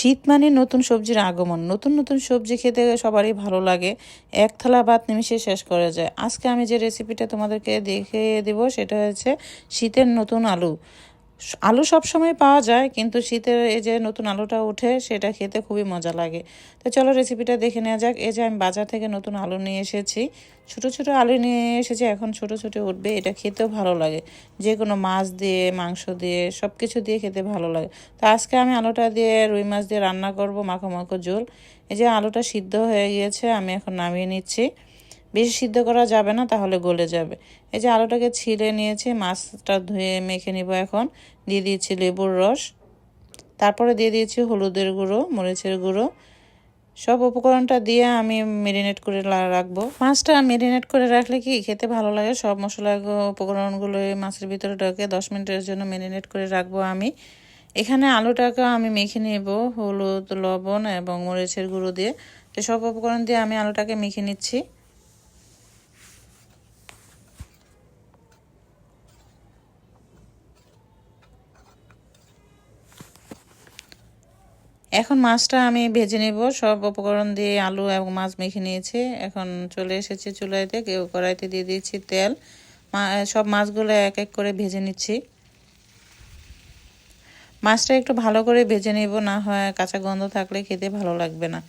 শীত মানে নতুন সবজির আগমন। নতুন নতুন সবজি খেতে সবারই ভালো লাগে। এক থালা ভাত নিমিশে শেষ করা যায়। আজকে আমি যে রেসিপিটা তোমাদেরকে দেখিয়ে দেব, সেটা হচ্ছে শীতের নতুন আলু। আলু সব সময় পাওয়া যায়, কিন্তু শীতের এই যে নতুন আলুটা উঠে সেটা খেতে খুবই মজা লাগে। তো চলো রেসিপিটা দেখে নেওয়া যাক। এই যে আমি বাজার থেকে নতুন আলু নিয়ে এসেছি। ছোট ছোট আলু নিয়ে এসেছি, এখন ছোট ছোট উঠবে। এটা খেতেও ভালো লাগে। যে কোনো মাছ দিয়ে, মাংস দিয়ে সব কিছু দিয়ে খেতে ভালো লাগে। তো আজকে আমি আলুটা দিয়ে রুই মাছ দিয়ে রান্না করব মাখো মাখো ঝোল। এই যে আলুটা সিদ্ধ হয়ে গিয়েছে, আমি এখন নামিয়ে নিচ্ছি। বেশি সিদ্ধ করা যাবে না, তাহলে গলে যাবে। এই যে আলুটাকে ছিলে নিয়েছি, মাছটা ধুয়ে মেখে নিব এখন। দিয়ে দিয়েছি লেবুর রস। তারপরে দিয়ে দিয়েছি হলুদের গুঁড়ো, মরিচের গুঁড়ো। সব উপকরণটা দিয়ে আমি মেরিনেট করে রাখব। মাছটা মেরিনেট করে রাখলে কি খেতে ভালো লাগে? সব মশলা উপকরণগুলো মাছের ভিতরে ঢোকে। দশ মিনিটের জন্য মেরিনেট করে রাখব আমি। এখানে আলুটাকে আমি মেখে নেব, হলুদ, লবণ এবং মরিচের গুঁড়ো দিয়ে। সব উপকরণ দিয়ে আমি আলুটাকে মেখে নিচ্ছি। এখন মাছটা আমি ভেজে নেব। সব উপকরণ দিয়ে আলু এবং মাছ মেখে নিয়েছি। এখন চলে এসেছি চুলাইতে। কেউ কড়াইতে দিয়ে দিয়েছি তেল। সব মাছগুলো এক এক করে ভেজে নিচ্ছি। মাছটা একটু ভালো করে ভেজে নেব, না হয় কাঁচা গন্ধ থাকলে খেতে ভালো লাগবে না।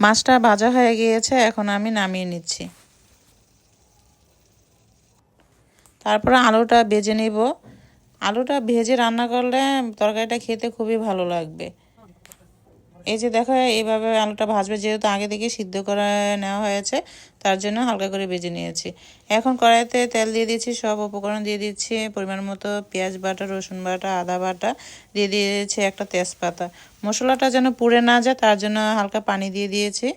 মাছটা ভাজা হয়ে গিয়েছে, এখন আমি নামিয়ে নিচ্ছি। তারপরে আলুটা ভেজে নিব। আলুটা ভেজে রান্না করলে তরকারিটা খেতে খুবই ভালো লাগবে। এই যে দেখো, এইভাবে আলুটা ভাজবে, যেহেতু আগে থেকে সিদ্ধ করে নেওয়া হয়েছে, তার জন্য হালকা করে ভেজে নিয়েছি। এখন কড়াইতে তেল দিয়ে দিয়েছি, সব উপকরণ দিয়ে দিচ্ছি, পরিমাণ মতো পেঁয়াজ বাটা, রসুন বাটা, আদা বাটা দিয়ে দিয়েছি একটা তেজপাতা। মশলাটা যেন পুড়ে না যায়, তার জন্য হালকা পানি দিয়ে দিয়েছি।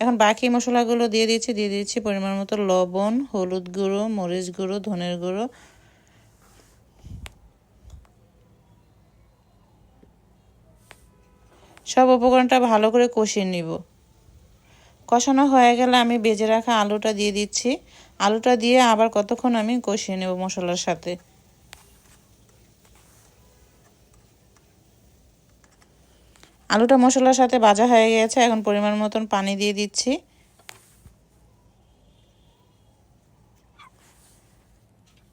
এখন বাকি মশলাগুলো দিয়ে দিয়েছি, দিয়ে দিচ্ছি পরিমাণ মতো লবণ, হলুদ গুঁড়ো, মরিচ গুঁড়ো, ধনের গুঁড়ো সব উপকরণটা ভালো করে কষিয়ে নিব। কষানো হয়ে গেলে আমি বেজে রাখা আলুটা দিয়ে দিচ্ছি। আলুটা দিয়ে আবার কতক্ষণ আমি কষিয়ে নেব মশলার সাথে। আলুটা মশলার সাথে ভাজা হয়ে গেছে, এখন পরিমাণ মতন পানি দিয়ে দিচ্ছি।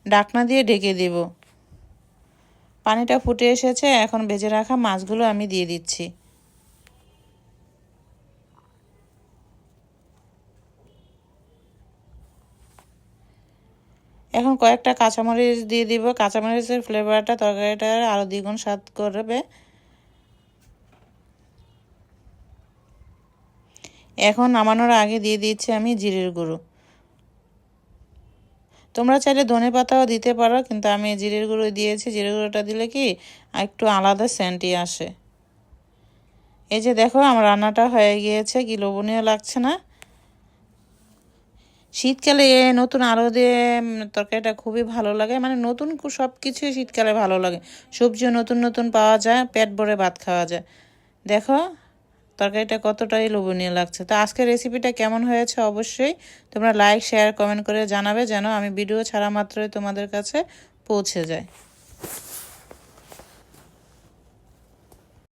ডাকনা দিয়ে ঢেকে দেব। পানিটা ফুটে এসেছে, এখন ভেজে রাখা মাছগুলো আমি দিয়ে দিচ্ছি। এখন কয়েকটা কাঁচামরিচ দিয়ে দিব। কাঁচামরিচের ফ্লেভারটা তরকারিটা আরও দ্বিগুণ স্বাদ করবে। এখন নামানোর আগে দিয়ে দিচ্ছি আমি জিরের গুঁড়ো। তোমরা চাইলে ধনে পাতাও দিতে পারো, কিন্তু আমি জিরের গুঁড়ো দিয়েছি। জিরের গুঁড়োটা দিলে কি একটু আলাদা সেন্টই আসে। এই যে দেখো, আমার রান্নাটা হয়ে গিয়েছে, কি লোভনীয় লাগছে না? শীতকালে নতুন আলু দিয়ে তরকারিটা খুবই ভালো লাগে। মানে নতুন সব কিছুই শীতকালে ভালো লাগে। সবজিও নতুন নতুন পাওয়া যায়, পেট ভরে ভাত খাওয়া যায়। দেখো, তরকারিটা কতটাই লোভনীয় লাগছে। তো আজকের রেসিপিটা কেমন হয়েছে অবশ্যই তোমরা লাইক শেয়ার কমেন্ট করে জানাবে যেন আমি ভিডিও ছাড়া মাত্রই তোমাদের কাছে পৌঁছে যায়